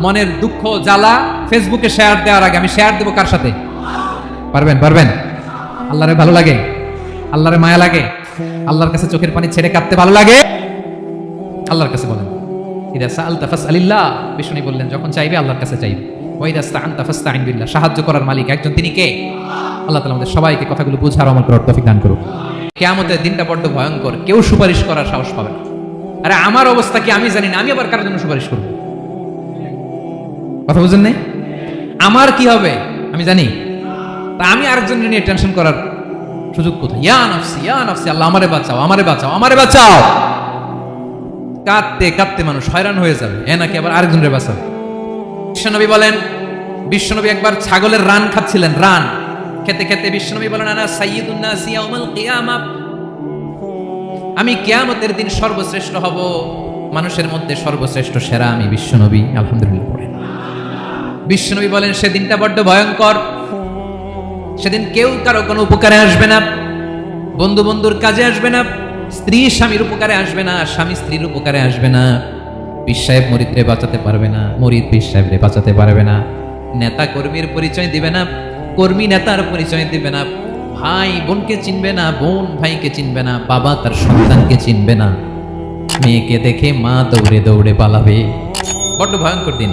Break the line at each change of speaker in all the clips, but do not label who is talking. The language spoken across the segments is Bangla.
মনের দুঃখ, জ্বালা ফেসবুকে শেয়ার দেওয়ার আগে আমি শেয়ার দেবো কার সাথে? পারবেন পারবেন? আল্লাহরে ভালো লাগে? আল্লাহরে মায়া লাগে? আল্লাহর কাছে চোখের পানি ছেড়ে কাঁদতে ভালো লাগে? আল্লাহর কাছে বলেন। ইদা সাআলতা ফাসআলিল্লাহ। বিষ্ণু বললেন, যখন চাইবে আল্লাহর কাছে চাইবে। ওয়াইদা ফাসতাইন বিল্লাহ। সাহায্য করার মালিক একজন, তিনি কে? আল্লাহ তাআলা আমাদের সবাইকে কথাগুলো বুঝার আমল করার তৌফিক দান করুক। কিয়ামতের দিনটা বড্ড ভয়ঙ্কর। কেউ সুপারিশ করার সাহস পাবে না। আরে আমার অবস্থা কি আমি জানি না। আমি আবার কার জন্য সুপারিশ করব? কথা বুঝেন নাই? আমার কি হবে? আমি জানি। তা আমি আরেকজনের নিয়ে টেনশন করার সুযোগ কোথায়? ইয়া নাফসি ইয়া নাফসি, আল্লাহ আমারে বাঁচাও আমারে বাঁচাও আমারে বাঁচাও। কাঁদতে কাঁদতে মানুষ হয়রান হয়ে যাবে। এ নাকি আবার আরেকজনের বাঁচাবে বিশ্বনবী বলেন, বিশ্বনবী একবার ছাগলের রান খাচ্ছিলেন, রান। খেতে খেতে বিশ্বনবী বলেন, আনা সাইয়্যিদুন নাস ইয়াউমাল কিয়ামা। আমি কিয়ামতের দিন সর্বশ্রেষ্ঠ হব। মানুষের মধ্যে সর্বশ্রেষ্ঠ সেরা আমি বিশ্বনবী, আলহামদুলিল্লাহ, পড়েন। বিশ্বনবী বলেন, সেদিনটা বড্ড ভয়ঙ্কর। সেদিন কেউ কারও কোনো উপকারে আসবে না। বন্ধু বন্ধুর কাজে আসবে না। স্ত্রী স্বামীর উপকারে আসবে না। স্বামী স্ত্রীর উপকারে আসবে না। পীর সাহেব মরিদরে বাঁচাতে পারবে না। মরিদ পীর সাহেবরে বাঁচাতে পারবে না। নেতা কর্মীর পরিচয় দিবে না। কর্মী নেতার পরিচয় দিবে না। ভাই বোনকে চিনবে না। বোন ভাইকে চিনবে না। বাবা তার সন্তানকে চিনবে না। মেয়েকে দেখে মা দৌড়ে দৌড়ে পালাবে। বড্ড ভয়ঙ্কর দিন।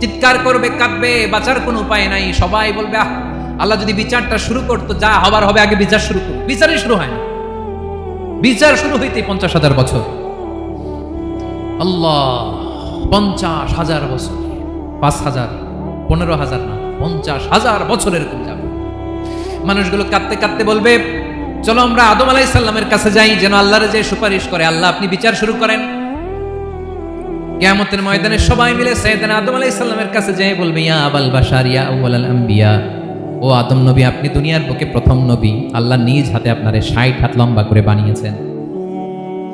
চিৎকার করবে, কাঁদবে, বাঁচার কোনো উপায় নাই। সবাই বলবে, আহ, আল্লাহ যদি বিচারটা শুরু করতো, যা হবার হবে, আগে বিচার শুরু করো বিচারই শুরু হয় না। বিচার শুরু হইতে পঞ্চাশ হাজার বছর। আল্লাহ, পঞ্চাশ হাজার বছর, পাঁচ হাজার, পনেরো হাজার না, পঞ্চাশ হাজার বছর এরকম যাবে। মানুষগুলো কাঁদতে কাঁদতে বলবে, চলো আমরা আদম আলাইসাল্লামের কাছে যাই, যেন আল্লাহর যে সুপারিশ করে, আল্লাহ আপনি বিচার শুরু করেন। কিয়ামতের ময়দানে সবাই মিলে সৈয়দানা আদম আলাইসাল্লামের কাছে যেয়ে বলবে, ইয়া আবাল বাশার, ইয়া আউয়াল আম্বিয়া। ও আদম নবী, আপনি দুনিয়ার বুকে প্রথম নবী। আল্লাহ নিজ হাতে আপনারে ষাট হাত লম্বা করে বানিয়েছেন।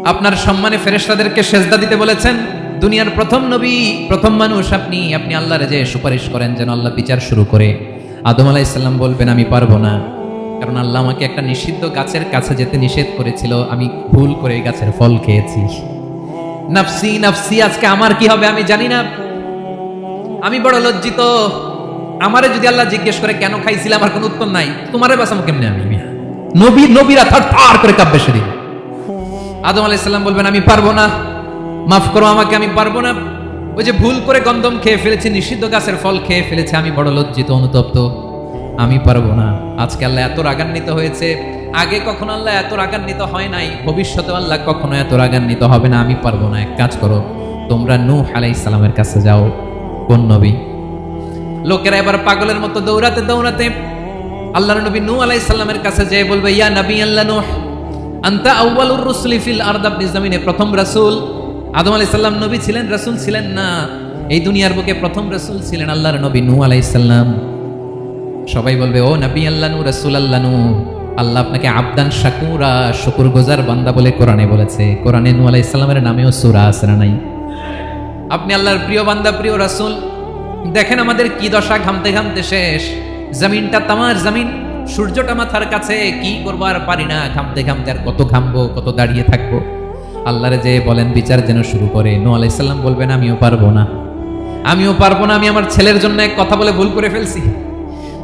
আপনার সম্মানে ফেরেশতাদেরকে সেজদা দিতে বলেছেন, দুনিয়ার প্রথম নবী, প্রথম মানুষ আপনি আপনি আল্লাহর যে সুপারিশ করেন যেন আল্লাহ বিচার শুরু করে। আদম আলাইসাল্লাম বলবেন, আমি পারব না। কারণ আল্লাহ আমাকে একটা নিষিদ্ধ গাছের কাছে যেতে নিষেধ করেছিল, আমি ভুল করে গাছের ফল খেয়েছি। নাফসি নাফসি, আজকে আমার কি হবে আমি জানি না। আমি বড় লজ্জিত। আমারে যদি আল্লাহ জিজ্ঞেস করে, কেন খাইছিল? আমার কোনো উত্তর নাই। তোমারে বাঁচাবো কেমনে আমি? নবী, নবীরা থার থার করে কাব্যে শরীর আদম আলাইসাল্লাম বলবেন, আমি পারব না। মাফ করো আমাকে, আমি পারব না। ওই যে ভুল করে গন্ধম খেয়ে ফেলেছে, নিষিদ্ধ গাছের ফল খেয়ে ফেলেছে, আমি বড় লজ্জিত, অনুতপ্ত। আমি পারব না। আজকে আল্লাহ এত রাগান্বিত হয়েছে। আগে কখনো আল্লাহ এত রাগান্বিত হয় নাই। ভবিষ্যতে আল্লাহ কখনো এত রাগান্বিত হবে না। আমি পারব না। এক কাজ করো, তোমরা নূহ আলাইহিস সালামের কাছে যাও, কোন নবী? লোকেরা এবার পাগলের মতো দৌড়াতে দৌড়াতে আল্লাহর নবী নূহ আলাইহিস সালামের কাছে যেয়ে বলবে, ইয়া নবী আল্লাহ নূহ, আন্তা আউয়ালুর রুসুলি ফিল আরদ আপনি জমিনে প্রথম রাসূল। আদম আলাইহিস সালাম নবী ছিলেন, রাসূল ছিলেন না। এই দুনিয়ার বুকে প্রথম রাসূল ছিলেন আল্লাহর নবী নূহ আলাইহিস সালাম। সবাই বলবে, ও নবী আল্লাহ নূ রাসূল আল্লাহ নূ আল্লাহ আপনাকে আবদান, শাকুরা শুকুর গোজার বান্দা বলে কোরআনে বলেছে। কোরআনে নূহ আলাইহিস সালামের নামেও সুরা না নাই? আপনি আল্লাহর প্রিয় বান্দা, প্রিয় রাসূল, দেখেন আমাদের কি দশা ঘামতে ঘামতে শেষ। জমিনটা তামার জমিন, সূর্যটা মাথার কাছে, কি করব আর পারি না, ঘামতে ঘামতে আর কত ঘামবো, কত দাঁড়িয়ে থাকব। আল্লাহরে যে বলেন, বিচার যেন শুরু করে। নূহ আলাইহিস সালাম বলবেন, আমিও পারব না। আমিও পারব না, আমি আমার ছেলের জন্য এক কথা বলে ভুল করে ফেলছি।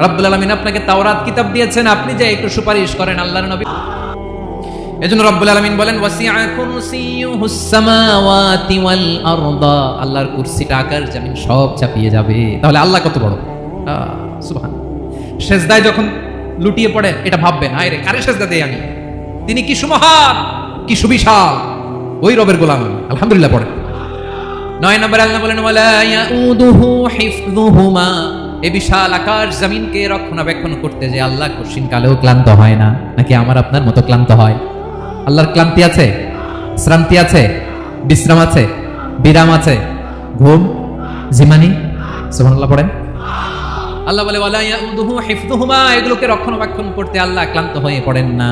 রব্বুল আলমিন আপনাকে তাওরাত কিতাব দিয়েছেন, আপনি যে একটু সুপারিশ করেন আল্লাহর নবী। এজন্য রব্বুল আলামিন বলেন, ওয়াসিআ কুরসিয়ুহুস সামাওয়াতি ওয়াল আরদা। আল্লাহর কুরসিটা আকাশ জমিন সব চাপিয়ে যাবে। তাহলে আল্লাহ কত বড়? সুবহান সেজদায় যখন লুটিয়ে পড়ে, এটা ভাববেন আয় রে কারে সেজদা দেই আমি? তিনি কি সুমহান, কি সুবিশাল, ওই রবের গোলাম আলহামদুলিল্লাহ পড়ে নয় নম্বর আল্লাহ বলেন, ওয়ালা ইয়াউদুহু হিফযুহুমা। এ বিশাল আকাশ জমিনকে রক্ষণাবেক্ষণ করতে যে আল্লাহ কালেও ক্লান্ত হয় না, নাকি আমার আপনার মতো ক্লান্ত হয়? আল্লাহর ক্লান্তি আছে? শ্রান্তি আছে? বিশ্রাম আছে? বিরাম আছে? ঘুম? জিমানি? সুবহানাল্লাহ পড়েন। আল্লাহ বলে, ওয়ালা ইয়াউদুহু হিফযুহুমা এগুলোকে রক্ষণাবেক্ষণ করতে আল্লাহ ক্লান্ত হয়ে পড়েন না।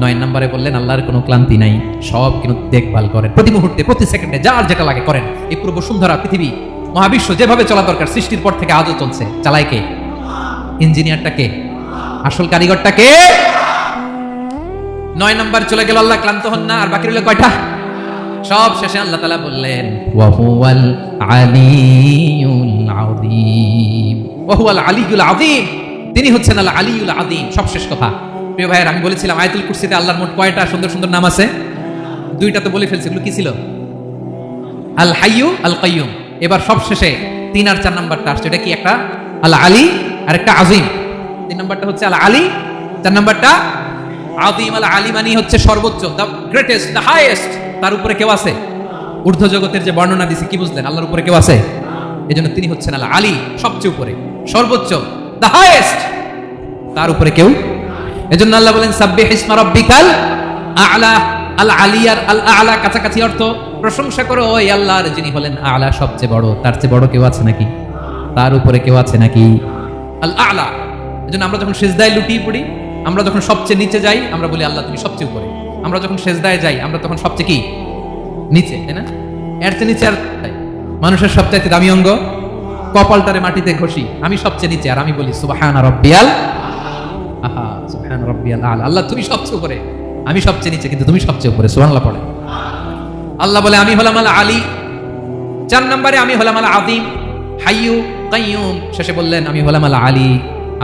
নয় নম্বরে বললেন, আল্লাহর কোনো ক্লান্তি নাই, সব কিন্তু দেখভাল করেন। প্রতি মুহূর্তে, প্রতি সেকেন্ডে, যার যেটা লাগে করেন। এই পুরো বসুন্ধরা পৃথিবী মহাবিশ্ব যেভাবে চলা দরকার, সৃষ্টির পর থেকে আজও চলছে। চালায় কে? ইঞ্জিনিয়ারটা কে? আসল কারিগরটা কে? নয় নম্বর চলে গেল, আল্লাহ ক্লান্ত হন না, আর বাকি রইল কয়টা? সব শেষে আল্লাহ তালা বললেন ওয়াহুয়াল আলিউল আযীম। ওয়াহুয়াল আলিউল আযীম। তিনি হচ্ছেন আল আলিউল আযীম। সবশেষ কথা। প্রিয় ভাইয়ের, আমি বলেছিলাম, আয়াতুল কুরসিতে আল্লাহর মোট কয়টা সুন্দর সুন্দর নাম আছে? দুইটা তো বলে ফেলছি, এগুলো কি ছিল? আল হাইয়ু, আল কাইয়ুম। এবার সবশেষে তিন আর চার নাম্বারটা আসছে। এটা কি একটা? আল আলী আর একটা আজিম তিন নাম্বারটা হচ্ছে আল আলী চার নাম্বারটা আদিম আল আলী মানি হচ্ছে সর্বোচ্চ দ্য গ্রেটেস্ট দ্য হাইয়েস্ট তার উপরে কেউ আছে? ঊর্ধ্ব জগতের যে বর্ণনা দিছে, কি বুঝলেন? আল্লাহর উপরে কেউ আছে? এই জন্য তিনি হচ্ছেন আল আলী সবচেয়ে উপরে। সর্বোচ্চ দ্য হাইয়েস্ট তার উপরে কেউ? এজন্য আল্লাহ বলেন, সাব্বিহ ইসমা রাব্বিকাল আ'লা আল আলিয়ার আল আ'লা কাছাকাছি অর্থ প্রশংসা করো, ওই আল্লাহর যিনি হলেন আ'লা সবচেয়ে বড়। তার চেয়ে বড় কেউ আছে নাকি? তার উপরে কেউ আছে নাকি? আল আ'লা। এজন্য আমরা যখন সেজদায় লুটিয়ে পড়ি, আমরা যখন সবচেয়ে নিচে যাই, আমরা বলি, আল্লাহ, তুমি সবচেয়ে উপরে। আমরা যখন সেজদায় যাই, আমরা তখন সবচেয়ে কি? নিচে, তাই না? এর চেয়ে নিচে আর? মানুষের সবচাইতে দামি অঙ্গ? কপালটারে মাটিতে ঘষি, আমি সবচেয়ে নিচে, আর আমি বলি, সুবাহানা রব্বিয়াল আহা, সুবহান রাব্বিয়াল আলা আল্লাহ, তুমি সবচেয়ে উপরে। আমি সবচেয়ে নিচে, কিন্তু তুমি সবচেয়ে উপরে। সুবহানাল্লাহ পড়ে আল্লাহ বলে, আমি হলাম আল আলী। চার নম্বরে, আমি হলাম আল আদিম হাইয়ু, কাইয়ুম। শেষে বললেন, আমি হলাম আল আলী,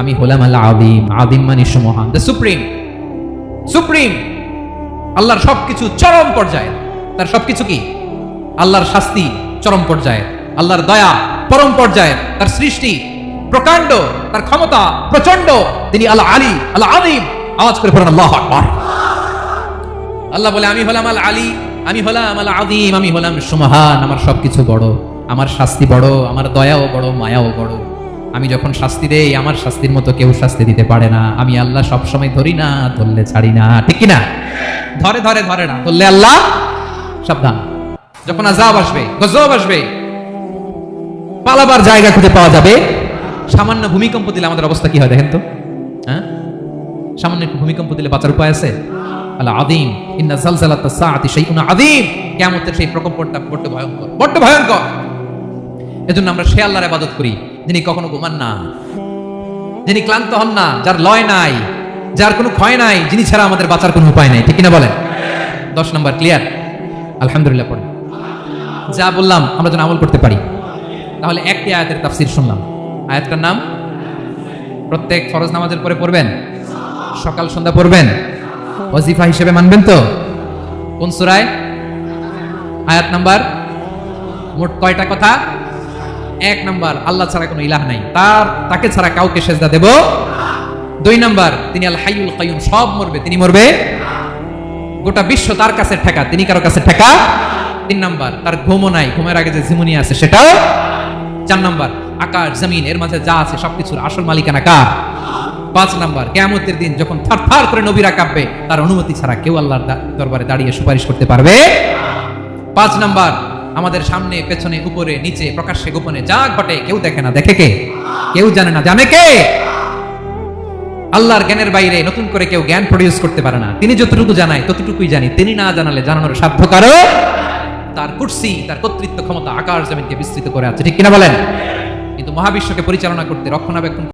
আমি হলাম আল আদিম আদিম মানে সুমহান দ্য সুপ্রিম সুপ্রিম আল্লাহর সবকিছু চরম পর্যায়ে। তার সবকিছু কি? আল্লাহর শাস্তি চরম পর্যায়ে। আল্লাহর দয়া পরম পর্যায়ে। তার সৃষ্টি প্রকাণ্ড। তার ক্ষমতা প্রচণ্ড তিনি আল্লাহ আলী আল্লাহ আদিম আওয়াজ করে পড়েন, আল্লাহ আকবার। আল্লাহ বলে, আমি হলাম আল আলী আমি হলাম আল আদিম আমি হলাম সুমহান, আমার সবকিছু বড়, আমার শাস্তি বড়, আমার দয়াও বড়, মায়াও বড়। আমি যখন শাস্তি দেই, আমার শাস্তির মতো কেউ শাস্তি দিতে পারে না। আমি আল্লাহ সব সময় ধরি না, ধরলে ছাড়ি না, ঠিক না ধরে ধরে ধরে না, ধরলে আল্লাহ সাবধান। যখন আজাব আসবে, গজব আসবে, পালাবার জায়গা খুঁজে পাওয়া যাবে। সামান্য ভূমিকম্প দিলে আমাদের অবস্থা কি হয় দেখেন তো? হ্যাঁ? সামান্য ভূমিকম্প দিলে বাঁচার উপায় আছে? আল্লাহ আদিম ইন্না জালজালাত সাআতি শাইউন আদিম কিয়ামতের সেই প্রকম্পনটা বড্ড ভয়ঙ্কর বড্ড ভয়ঙ্কর। এজন্য আমরা সে আল্লাহর ইবাদত করি। যিনি কখনো ঘুমান না, যিনি ক্লান্ত হন না, যার লয় নাই, যার কোনো ক্ষয় নাই, যিনি ছাড়া আমাদের বাঁচার কোনো উপায় নাই। ঠিক কিনা বলেন? দশ নম্বর, ক্লিয়ার? আলহামদুলিল্লাহ পড়েন যা বললাম, আমরা যেন আমল করতে পারি। তাহলে একটি আয়াতের তাফসির শুনলাম। আয়াতটার নাম? প্রত্যেক ফরজ নামাজের পরে পড়বেন? সকাল সন্ধ্যা পড়বেন? ওয়াজিফা হিসেবে মানবেন তো? কোন সুরায়? আয়াত নাম্বার? মোট কয়টা কথা? এক নাম্বার, আল্লাহ ছাড়া কোনো ইলাহ নাই। তার, তাকে ছাড়া কাউকে সেজদা দেব দুই নাম্বার, তিনি আল হাইউল কাইয়ুম, সব মরবে। তিনি মরবে? গোটা বিশ্ব তার কাছে ঠেকা, তিনি কারও কাছে ঠেকা? তিন নাম্বার, তার ঘুমও নাই। ঘুমের আগে যে ঝিমুনি আছে, সেটাও? চার নাম্বার, আকাশ, জমিন, এর মাঝে যা আছে, সবকিছুর আসল মালিকানা কার? পাঁচ নাম্বার, কেয়ামতের দিন যখন থার করে নবীরা কাঁপবে, তার অনুমতি ছাড়া কেউ আল্লাহর দরবারে দাঁড়িয়ে সুপারিশ করতে পারবে? পাঁচ নাম্বার, আমাদের সামনে, পেছনে, উপরে, নিচে, প্রকাশ্যে, গোপনে যা ঘটে, কেউ দেখে না। দেখে কে? কেউ জানে না। জানে কে? আল্লাহর জ্ঞানের বাইরে নতুন করে কেউ জ্ঞান প্রডিউস করতে পারে না। তিনি যতটুকু জানায়, ততটুকুই জানি। তিনি না জানালে জানানোর সাধ্য কারও তার কুর্সি, তার কর্তৃত্ব ক্ষমতা আকাশ জমিনকে বিস্তৃত করে আছে। ঠিক কিনা বলেন? কিন্তু মহাবিশ্বকে পরিচালনা করতে রক্ষণাবেক্ষণ